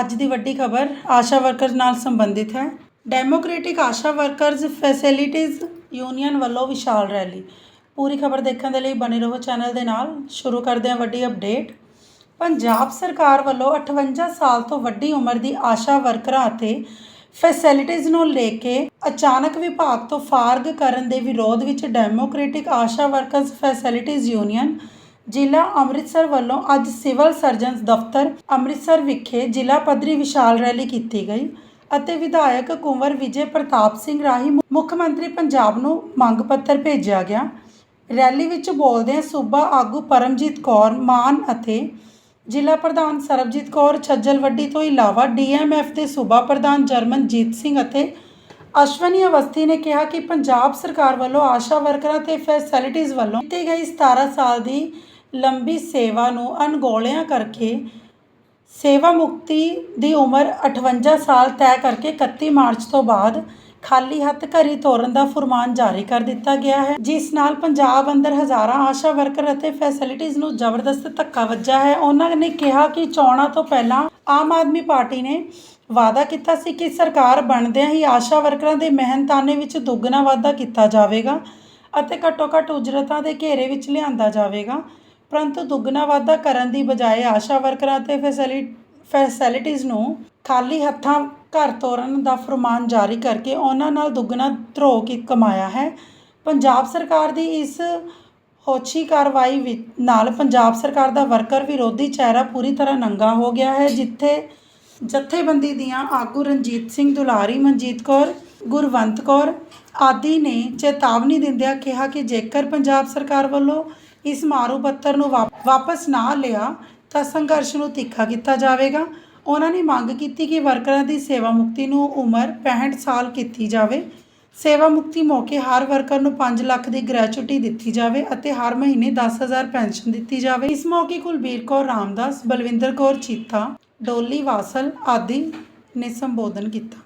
ਅੱਜ ਦੀ ਵੱਡੀ ਖਬਰ ਆਸ਼ਾ ਵਰਕਰਸ ਨਾਲ ਸੰਬੰਧਿਤ ਹੈ। Democratic Asha workers facilities union ਵੱਲੋਂ ਵਿਸ਼ਾਲ ਰੈਲੀ। ਪੂਰੀ ਖਬਰ ਦੇਖਣ ਦੇ ਲਈ ਬਣੇ ਰਹੋ ਚੈਨਲ ਦੇ ਨਾਲ। ਸ਼ੁਰੂ ਕਰਦੇ ਹਾਂ ਵੱਡੀ ਅਪਡੇਟ। ਪੰਜਾਬ ਸਰਕਾਰ ਵੱਲੋਂ 58 ਸਾਲ ਤੋਂ ਵੱਡੀ ਉਮਰ ਦੀ ਆਸ਼ਾ ਵਰਕਰਾਂ ਅਤੇ ਫੈਸਿਲਿਟੀਜ਼ ਨੂੰ ਲੈ ਕੇ ਅਚਾਨਕ ਵਿਭਾਗ ਤੋਂ ਫਾਰਗ ਕਰਨ ਦੇ ਵਿਰੋਧ ਵਿੱਚ democratic Asha workers facilities union ਜ਼ਿਲ੍ਹਾ ਅੰਮ੍ਰਿਤਸਰ ਵੱਲੋਂ ਅੱਜ ਸਿਵਲ ਸਰਜਨਸ ਦਫ਼ਤਰ ਅੰਮ੍ਰਿਤਸਰ ਵਿਖੇ ਜ਼ਿਲ੍ਹਾ ਪੱਧਰੀ ਵਿਸ਼ਾਲ ਰੈਲੀ ਕੀਤੀ ਗਈ ਅਤੇ ਵਿਧਾਇਕ ਕੁੰਵਰ ਵਿਜੇ ਪ੍ਰਤਾਪ ਸਿੰਘ ਰਾਹੀਂ ਮੁੱਖ ਮੰਤਰੀ ਪੰਜਾਬ ਨੂੰ ਮੰਗ ਪੱਤਰ ਭੇਜਿਆ ਗਿਆ। ਰੈਲੀ ਵਿੱਚ ਬੋਲਦਿਆਂ ਸੂਬਾ ਆਗੂ ਪਰਮਜੀਤ ਕੌਰ ਮਾਨ ਅਤੇ ਜ਼ਿਲ੍ਹਾ ਪ੍ਰਧਾਨ ਸਰਬਜੀਤ ਕੌਰ ਛੱਜਲਵੱਡੀ ਤੋਂ ਇਲਾਵਾ ਡੀਐਮਐਫ ਦੇ ਸੂਬਾ ਪ੍ਰਧਾਨ ਜਰਮਨਜੀਤ ਸਿੰਘ ਅਤੇ ਅਸ਼ਵਨੀ ਅਵਸਥੀ ਨੇ ਕਿਹਾ ਕਿ ਪੰਜਾਬ ਸਰਕਾਰ ਵੱਲੋਂ ਆਸ਼ਾ ਵਰਕਰਾਂ ਤੇ ਫੈਸਿਲਿਟੀਜ਼ ਵੱਲੋਂ ਦਿੱਤੀ ਗਈ 17 ਸਾਲ ਦੀ ਲੰਬੀ ਸੇਵਾ ਨੂੰ ਅਣਗੌਲਿਆਂ ਕਰਕੇ ਸੇਵਾ ਮੁਕਤੀ ਦੀ ਉਮਰ 58 ਸਾਲ ਤੈਅ ਕਰਕੇ 31 ਮਾਰਚ ਤੋਂ ਬਾਅਦ ਖਾਲੀ ਹੱਥ ਘਰੀ ਤੋਰਨ ਦਾ ਫਰਮਾਨ ਜਾਰੀ ਕਰ ਦਿੱਤਾ ਗਿਆ ਹੈ, ਜਿਸ ਨਾਲ ਪੰਜਾਬ ਅੰਦਰ ਹਜ਼ਾਰਾਂ ਆਸ਼ਾ ਵਰਕਰ ਅਤੇ ਫੈਸਿਲਿਟੀਜ਼ ਨੂੰ ਜ਼ਬਰਦਸਤ ਧੱਕਾ ਵੱਜਾ ਹੈ। ਉਹਨਾਂ ਨੇ ਕਿਹਾ ਕਿ ਚੋਣਾਂ ਤੋਂ ਪਹਿਲਾਂ ਆਮ ਆਦਮੀ ਪਾਰਟੀ ਨੇ ਵਾਅਦਾ ਕੀਤਾ ਸੀ ਕਿ ਸਰਕਾਰ ਬਣਦਿਆਂ ਹੀ ਆਸ਼ਾ ਵਰਕਰਾਂ ਦੇ ਮਿਹਨਤਾਨੇ ਵਿੱਚ ਦੁੱਗਣਾ ਵਾਧਾ ਕੀਤਾ ਜਾਵੇਗਾ ਅਤੇ ਘੱਟੋ ਘੱਟ ਉਜਰਤਾਂ ਦੇ ਘੇਰੇ ਵਿੱਚ ਲਿਆਂਦਾ ਜਾਵੇਗਾ। ਪਰੰਤੂ ਦੁੱਗਣਾ ਵਾਧਾ ਕਰਨ ਦੀ ਬਜਾਏ ਆਸ਼ਾ ਵਰਕਰਾਂ 'ਤੇ ਫੈਸਿਲਿ, ਫੈਸਿਲਿਟੀਜ਼ ਨੂੰ ਖਾਲੀ ਹੱਥਾਂ ਘਰ ਤੋਰਨ ਦਾ ਫਰਮਾਨ ਜਾਰੀ ਕਰਕੇ ਉਹਨਾਂ ਨਾਲ ਦੁੱਗਣਾ ਧਰੋ ਕੀ, ਕਮਾਇਆ ਹੈ। ਪੰਜਾਬ ਸਰਕਾਰ ਦੀ ਇਸ ਹੋਛੀ ਕਾਰਵਾਈ ਵਿੱਚ ਨਾਲ ਪੰਜਾਬ ਸਰਕਾਰ ਦਾ ਵਰਕਰ ਵਿਰੋਧੀ ਚਿਹਰਾ ਪੂਰੀ ਤਰ੍ਹਾਂ ਨੰਗਾ ਹੋ ਗਿਆ ਹੈ, ਜਿੱਥੇ ਜਥੇਬੰਦੀ ਦੀਆਂ ਆਗੂ ਰਣਜੀਤ ਸਿੰਘ ਦੁਲਾਰੀ, ਮਨਜੀਤ ਕੌਰ ਗੁਰਵੰਤ ਕੌਰ ਆਦਿ ਨੇ ਚੇਤਾਵਨੀ ਦਿੰਦਿਆਂ ਕਿਹਾ ਕਿ ਜੇਕਰ ਪੰਜਾਬ ਸਰਕਾਰ ਵੱਲੋਂ ਇਸ ਮਾਰੂ ਪੱਤਰ ਨੂੰ ਵਾਪ- ਵਾਪਸ ਨਾ ਲਿਆ, ਤਾਂ ਸੰਘਰਸ਼ ਨੂੰ ਤਿੱਖਾ ਕੀਤਾ ਜਾਵੇਗਾ। ਉਹਨਾਂ ਨੇ ਮੰਗ ਕੀਤੀ ਕਿ ਵਰਕਰਾਂ ਦੀ ਸੇਵਾ ਮੁਕਤੀ ਨੂੰ ਉਮਰ 65 ਸਾਲ ਕੀਤੀ ਜਾਵੇ। ਸੇਵਾ ਮੁਕਤੀ ਮੌਕੇ ਹਰ ਵਰਕਰ ਨੂੰ 5 ਲੱਖ ਦੀ ਗ੍ਰੈਚੁਇਟੀ ਦਿੱਤੀ ਜਾਵੇ ਅਤੇ ਹਰ ਮਹੀਨੇ 10000 ਪੈਨਸ਼ਨ ਦਿੱਤੀ ਜਾਵੇ। ਇਸ ਮੌਕੇ ਕੁਲਬੀਰ ਕੌਰ, ਰਾਮਦਾਸ, ਬਲਵਿੰਦਰ ਕੌਰ, ਚੀਤਾ, ਡੋਲੀ, ਵਾਸਲ ਆਦਿ ਨੇ ਸੰਬੋਧਨ ਕੀਤਾ।